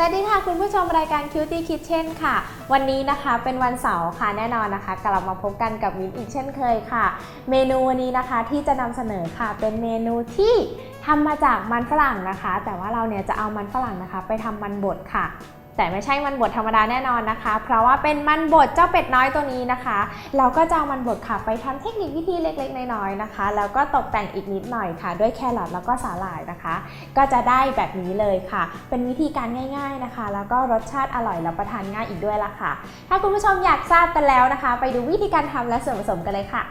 สวัสดีค่ะ คุณผู้ชมรายการ Cutie Kitchen ค่ะ วันนี้นะคะเป็นวันเสาร์ค่ะแน่นอนนะคะ กลับมาพบกันกับมินอีกเช่นเคยค่ะ เมนูวันนี้นะคะที่จะนำเสนอค่ะ เป็นเมนูที่ทำมาจากมันฝรั่งนะคะ แต่ว่าเราเนี่ยจะเอามันฝรั่งนะคะ ไปทำมันบดค่ะ แต่ไม่ใช่มันบดธรรมดาแน่นอนนะคะ เพราะว่าเป็นมันบดเจ้าเป็ดน้อยตัวนี้นะคะ เราก็จะเอามันบดค่ะไปทำเทคนิควิธีเล็กๆน้อยๆนะคะ แล้วก็ตกแต่งอีกนิดหน่อยค่ะ ด้วยแครอทแล้วก็สาหร่ายนะคะ ก็จะได้แบบนี้เลยค่ะ เป็นวิธีการง่าย ๆนะคะ แล้วก็รสชาติอร่อยรับประทานง่ายอีกด้วยละค่ะ ถ้าคุณผู้ชมอยากทราบกันแล้วนะคะ ไปดูวิธีการทำและส่วนผสมกันเลยค่ะ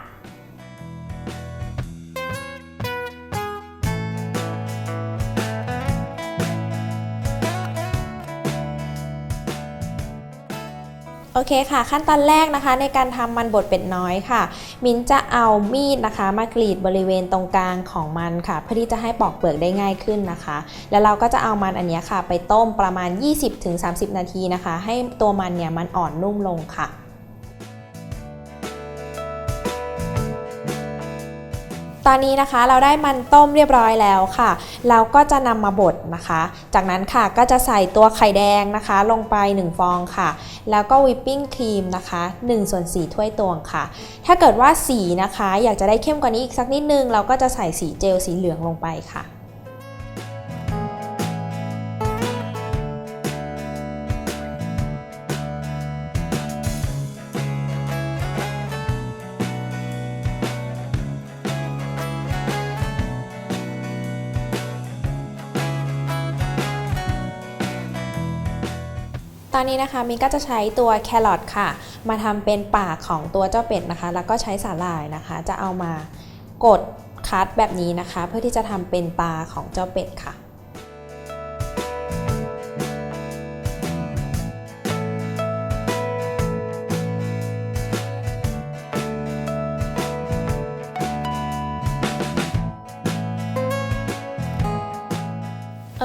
โอเคค่ะ ขั้นตอนแรกนะคะในการทำมันบดเป็ดน้อยค่ะ มิ้นจะเอามีดนะคะ มากรีดบริเวณตรงกลางของมันค่ะ เพื่อที่จะให้ปอกเปลือกได้ง่ายขึ้นนะคะ แล้วเราก็จะเอามันอันนี้ค่ะ ไปต้มประมาณ 20-30 นาทีนะคะ ให้ตัวมันเนี่ยมันอ่อนนุ่มลงค่ะ ตอนนี้นะคะเราได้มันต้มเรียบร้อยแล้วค่ะ เราก็จะนำมาบดนะคะ จากนั้นค่ะก็จะใส่ตัวไข่แดงนะคะ ลงไป 1 ฟองค่ะ แล้วก็วิปปิ้งครีมนะคะ1ส่วน4ถ้วยตวงค่ะ ถ้าเกิดว่าสีนะคะ อยากจะได้เข้มกว่านี้อีกสักนิดนึง เราก็จะใส่สีเจลสีเหลืองลงไปค่ะ อนนี้นะคะมินก็จะใช้ตัวแครอทค่ะ มาทำเป็นปากของตัวเจ้าเป็ดนะคะ แล้วก็ใช้สาหร่ายนะคะ จะเอามากดคัดแบบนี้นะคะ เพื่อที่จะทำเป็นตาของเจ้าเป็ดค่ะ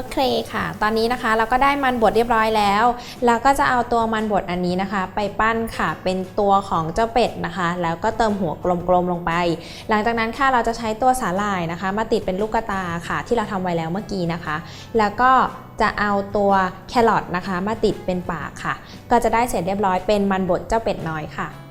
โอเคค่ะ ตอนนี้นะคะเราก็ได้มันบดเรียบร้อยแล้วเราก็จะเอาตัวมันบดอันนี้นะคะ ไปปั้นค่ะเป็นตัวของเจ้าเป็ดนะคะ แล้วก็เติมหัวกลมๆลงไป หลังจากนั้นค่ะเราจะใช้ตัวสาหร่ายนะคะ มาติดเป็นลูกกตาค่ะ ที่เราทำไว้แล้วเมื่อกี้นะคะ แล้วก็จะเอาตัวแครอทนะคะ มาติดเป็นปากค่ะ ก็จะได้เสร็จเรียบร้อยเป็นมันบดเจ้าเป็ดน้อยค่ะ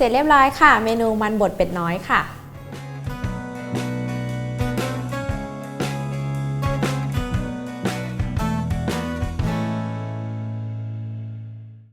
เสร็จเรียบร้อยค่ะ เมนูมันบดเป็ดน้อยค่ะ